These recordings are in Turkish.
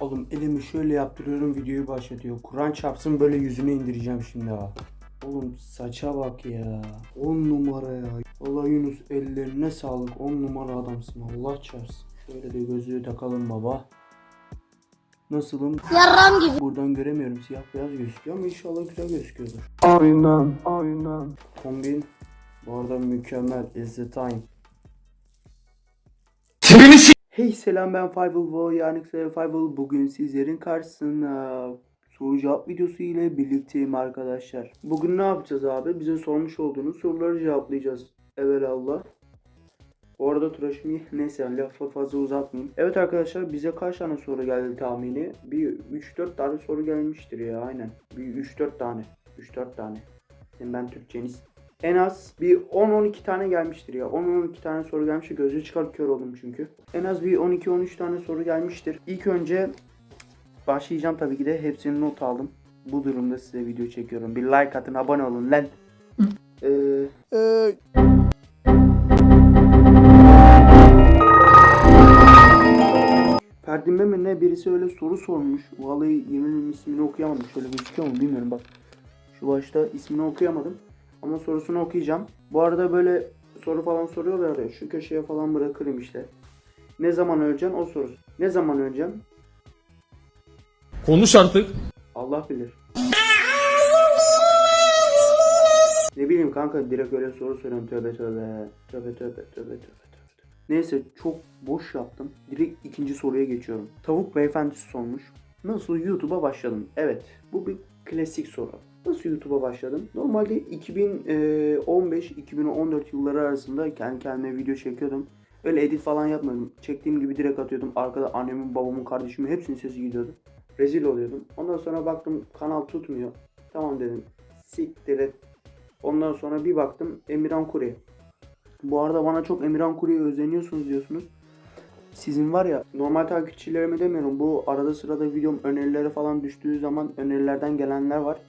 Oğlum elimi şöyle yaptırıyorum videoyu başlatıyor. Kur'an çarpsın böyle yüzüne indireceğim şimdi ha. Oğlum saça bak ya. 10 numara ya. Allah Yunus ellerine sağlık. 10 numara adamsın. Allah çarpsın. Şöyle de gözlüğü takalım baba. Nasılım? Yarram gibi. Buradan göremiyorum. Siyah beyaz gözüküyor ama inşallah güzel gözüküyordur. Aynen. Aynen. Kombin. Bu arada mükemmel. Is the time. Hey selam ben Fivel Vo yani Fivel bugün sizlerin karşısında soru cevap videosu ile birlikteyim arkadaşlar. Bugün ne yapacağız abi? Bize sormuş olduğunuz soruları cevaplayacağız. Evelallah. Bu arada tıraşımı neyse lafı fazla uzatmayayım. Evet arkadaşlar bize kaç tane soru geldi tahmini? Bir 3-4 tane soru gelmiştir ya aynen. Bir 3-4 tane. 3-4 tane. Şimdi ben Türkçeniz. En az bir 10-12 tane gelmiştir ya. 10-12 tane soru gelmiştir. Gözü çıkar kör oldum çünkü. En az bir 12-13 tane soru gelmiştir. İlk önce başlayacağım tabii ki de. Hepsini not aldım. Bu durumda size video çekiyorum. Bir like atın, abone olun lan. Ee, Ferdin'e mi ne birisi öyle soru sormuş. Vallahi yemin ismini okuyamadım. Şöyle gözüküyor mu bilmiyorum bak. Şu başta ismini okuyamadım. Ama sorusunu okuyacağım. Bu arada böyle soru falan soruyorlar ya. Şu köşeye falan bırakırım işte. Ne zaman öleceksin o sorusu. Ne zaman öleceğim? Konuş artık. Allah bilir. Ne bileyim kanka direkt öyle soru soruyorum. Tövbe. Tövbe tövbe tövbe tövbe tövbe. Neyse çok boş yaptım. Direkt ikinci soruya geçiyorum. Tavuk beyefendisi sormuş. Nasıl YouTube'a başladım? Evet bu bir klasik soru. Nasıl YouTube'a başladım? Normalde 2015-2014 yılları arasında kendi kendime video çekiyordum. Öyle edit falan yapmıyordum. Çektiğim gibi direkt atıyordum. Arkada annemin, babamın, kardeşimin hepsinin sesi gidiyordu. Rezil oluyordum. Ondan sonra baktım kanal tutmuyor. Tamam dedim. Siktir et. Ondan sonra bir baktım Emirhan Kuri. Bu arada bana çok Emirhan Kuri'ye özeniyorsunuz diyorsunuz. Sizin var ya normal takipçilerime demiyorum. Bu arada sırada videom önerileri falan düştüğü zaman önerilerden gelenler var.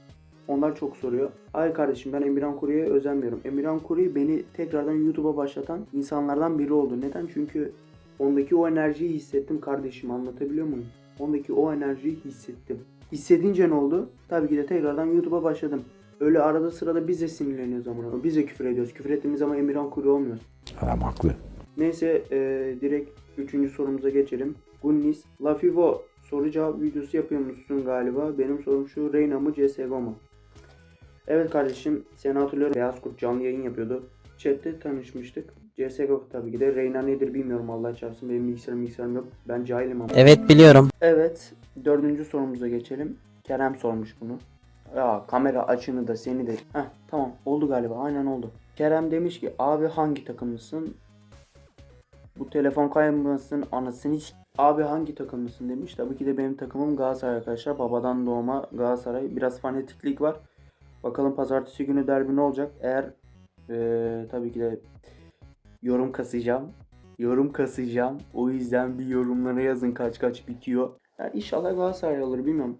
Onlar çok soruyor. Hayır kardeşim ben Emirhan Kuri'ye özenmiyorum. Emirhan Kuri beni tekrardan YouTube'a başlatan insanlardan biri oldu. Neden? Çünkü ondaki o enerjiyi hissettim kardeşim anlatabiliyor muyum? Ondaki o enerjiyi hissettim. Hissedince ne oldu? Tabii ki de tekrardan YouTube'a başladım. Öyle arada sırada biz de sinirleniyoruz ama biz de küfür ediyoruz. Küfür ettiğimiz zaman Emirhan Kuri olmuyoruz. Adam haklı. Neyse eee, direkt üçüncü sorumuza geçelim. Gunnis, Lafivo soru cevap videosu yapıyormuşsun galiba. Benim sorum şu Reyna mı CSGO mu? Evet kardeşim seni hatırlıyorum. Beyaz Kurt canlı yayın yapıyordu. Chat'te tanışmıştık. CSGO tabii ki de Reyna nedir bilmiyorum Allah çarpsın. Benim bilgisayarım bilgisayarım yok. Ben cahilim ama. Evet biliyorum. Evet. Dördüncü sorumuza geçelim. Kerem sormuş bunu. Ya kamera açını da seni de. Heh tamam oldu galiba aynen oldu. Kerem demiş ki abi hangi takımlısın? Bu telefon kaymasın anasını s- Abi hangi takımlısın demiş. Tabii ki de benim takımım Galatasaray arkadaşlar. Babadan doğma Galatasaray. Biraz fanatiklik var. Bakalım pazartesi günü derbi ne olacak? Eğer eee, tabii ki de yorum kasacağım. Yorum kasacağım. O yüzden bir yorumlara yazın kaç kaç bitiyor. Yani inşallah Galatasaray olur bilmiyorum.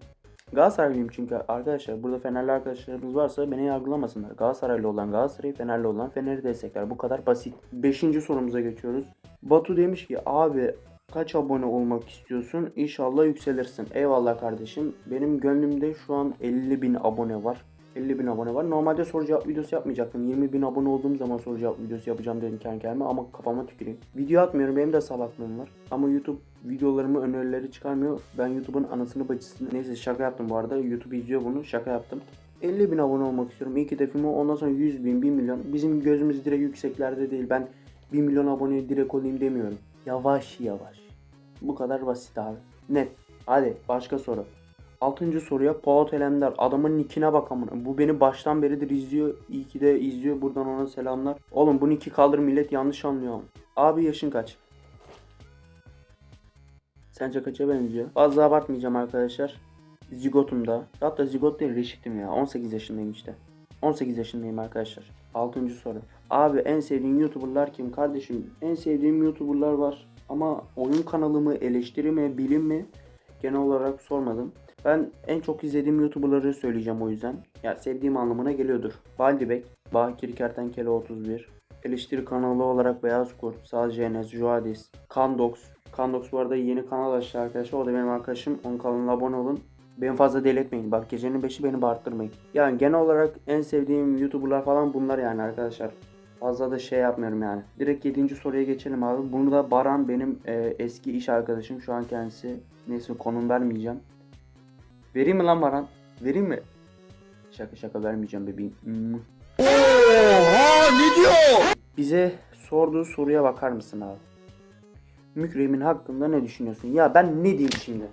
Galatasaraylıyım çünkü arkadaşlar burada Fenerli arkadaşlarımız varsa beni yargılamasınlar. Galatasaraylı olan Galatasaray'ı, Fenerli olan Fener'i destekler. Bu kadar basit. Beşinci sorumuza geçiyoruz. Batu demiş ki abi kaç abone olmak istiyorsun? İnşallah yükselirsin. Eyvallah kardeşim. Benim gönlümde şu an 50 bin abone var. 50 bin abone var. Normalde soru cevap videosu yapmayacaktım. 20 bin abone olduğum zaman soru cevap videosu yapacağım dedim kendi kendime ama kafama tüküreyim. Video atmıyorum benim de salaklığım var. Ama YouTube videolarımı önerileri çıkarmıyor. Ben YouTube'un anasını bacısını neyse şaka yaptım bu arada. YouTube izliyor bunu şaka yaptım. 50 bin abone olmak istiyorum. İlk hedefim o. Ondan sonra 100 bin, 1 milyon. Bizim gözümüz direkt yükseklerde değil. Ben 1 milyon aboneye direkt olayım demiyorum. Yavaş yavaş. Bu kadar basit abi. Net. Hadi başka soru. Altıncı soruya Polat Alemdar. Adamın nickine bak amına. Bu beni baştan beridir izliyor. İyi ki de izliyor. Buradan ona selamlar. Oğlum bu nicki kaldır millet yanlış anlıyor. Abi yaşın kaç? Sence kaça benziyor? Fazla abartmayacağım arkadaşlar. Zigotum da. Hatta zigot değil reşitim ya. 18 yaşındayım işte. 18 yaşındayım arkadaşlar. 6. soru. Abi en sevdiğin YouTuber'lar kim kardeşim? En sevdiğim YouTuber'lar var. Ama oyun kanalımı, eleştiri mi, bilim mi? Genel olarak sormadım. Ben en çok izlediğim YouTuber'ları söyleyeceğim o yüzden. Ya sevdiğim anlamına geliyordur. Baldibek, Bakir Kertenkele 31, eleştiri kanalı olarak Beyaz Kurt, Saz Enes, Juadis, Kandox, Kandox bu arada yeni kanal açtı arkadaşlar. O da benim arkadaşım. Onun kanalına abone olun. Beni fazla deli etmeyin. Bak gecenin beşi beni bağırttırmayın. Yani genel olarak en sevdiğim YouTuber'lar falan bunlar yani arkadaşlar. Fazla da şey yapmıyorum yani. Direkt 7. soruya geçelim abi. Bunu da Baran benim e, eski iş arkadaşım. Şu an kendisi. Neyse konum vermeyeceğim. Vereyim mi lan Baran? Vereyim mi? Şaka şaka vermeyeceğim bebeğim. Oha ne diyor? Bize sorduğu soruya bakar mısın abi? Mükremin hakkında ne düşünüyorsun? Ya ben ne diyeyim şimdi?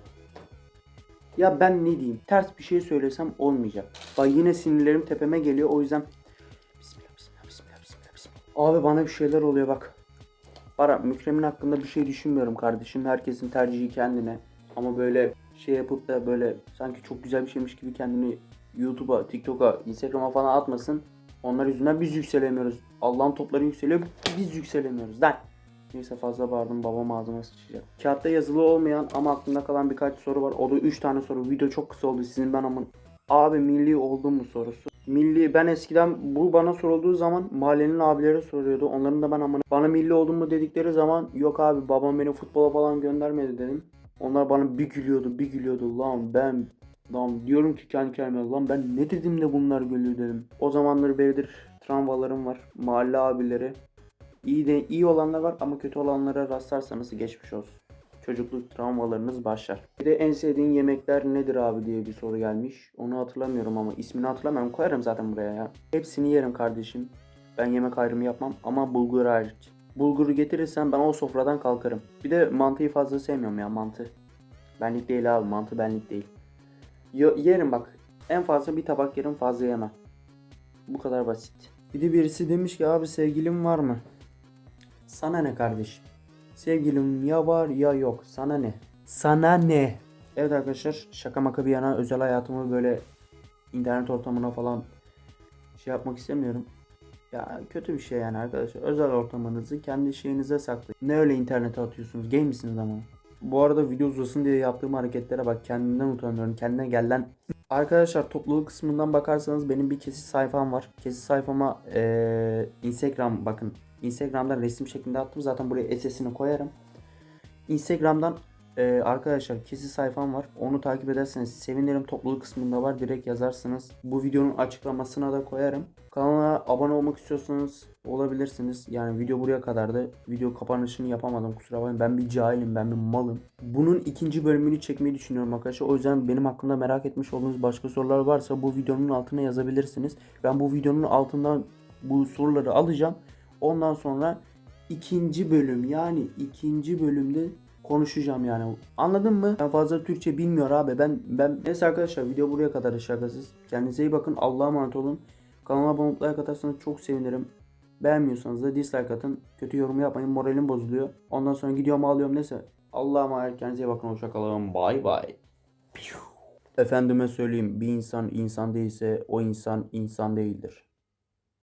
Ya ben ne diyeyim? Ters bir şey söylesem olmayacak. Bak yine sinirlerim tepeme geliyor o yüzden Bismillah bismillah bismillah bismillah bismillah. Abi bana bir şeyler oluyor bak. Bara Mükremin hakkında bir şey düşünmüyorum kardeşim. Herkesin tercihi kendine. Ama böyle şey yapıp da böyle sanki çok güzel bir şeymiş gibi kendini YouTube'a, TikTok'a, Instagram'a falan atmasın. Onlar yüzünden biz yükselemiyoruz. Allah'ın topları yükseliyor, biz yükselemiyoruz. Lan. Neyse fazla bağırdım babam ağzıma sıçacak. Kağıtta yazılı olmayan ama aklımda kalan birkaç soru var. O da 3 tane soru. Video çok kısa oldu sizin ben ama. Abi milli oldun mu sorusu. Milli ben eskiden bu bana sorulduğu zaman mahallenin abileri soruyordu. Onların da ben amına bana milli oldun mu dedikleri zaman yok abi babam beni futbola falan göndermedi dedim. Onlar bana bir gülüyordu bir gülüyordu lan ben Lan diyorum ki kendi kendime lan ben ne dedim de bunlar gülüyor dedim. O zamanları beridir travmalarım var. Mahalle abileri. İyi de iyi olanlar var ama kötü olanlara rastlarsanız geçmiş olsun. Çocukluk travmalarınız başlar. Bir de en sevdiğin yemekler nedir abi diye bir soru gelmiş. Onu hatırlamıyorum ama ismini hatırlamıyorum. Koyarım zaten buraya ya. Hepsini yerim kardeşim. Ben yemek ayrımı yapmam ama bulgur hariç. Bulguru getirirsen ben o sofradan kalkarım. Bir de mantıyı fazla sevmiyorum ya mantı. Benlik değil abi mantı benlik değil. Yo- yerim bak. En fazla bir tabak yerim fazla yemem. Bu kadar basit. Bir de birisi demiş ki abi sevgilim var mı? Sana ne kardeşim? Sevgilim ya var ya yok. Sana ne? Sana ne? Evet arkadaşlar şaka maka bir yana özel hayatımı böyle internet ortamına falan şey yapmak istemiyorum. Ya kötü bir şey yani arkadaşlar. Özel ortamınızı kendi şeyinize saklayın. Ne öyle internete atıyorsunuz? Gay misiniz ama? Bu arada video uzasın diye yaptığım hareketlere bak kendimden utanıyorum. Kendine gel lan. Arkadaşlar topluluk kısmından bakarsanız benim bir kesit sayfam var. Kesit sayfama eee, Instagram bakın. Instagram'dan resim şeklinde attım. Zaten buraya SS'ini koyarım. Instagram'dan eee, arkadaşlar kesit sayfam var. Onu takip ederseniz sevinirim. Topluluk kısmında var. Direkt yazarsınız. Bu videonun açıklamasına da koyarım. Kanala abone olmak istiyorsanız olabilirsiniz. Yani video buraya kadardı. Video kapanışını yapamadım kusura bakmayın. Ben bir cahilim, ben bir malım. Bunun ikinci bölümünü çekmeyi düşünüyorum arkadaşlar. O yüzden benim hakkında merak etmiş olduğunuz başka sorular varsa bu videonun altına yazabilirsiniz. Ben bu videonun altından bu soruları alacağım. Ondan sonra ikinci bölüm yani ikinci bölümde konuşacağım yani. Anladın mı? Ben fazla Türkçe bilmiyor abi. Ben ben neyse arkadaşlar video buraya kadar şakasız. Kendinize iyi bakın. Allah'a emanet olun. Kanala abone like atarsanız çok sevinirim. Beğenmiyorsanız da dislike atın. Kötü yorum yapmayın. Moralim bozuluyor. Ondan sonra gidiyorum ağlıyorum. Neyse. Allah'a emanet. Kendinize iyi bakın. Hoşçakalın. Bay bay. Efendime söyleyeyim. Bir insan insan değilse o insan insan değildir.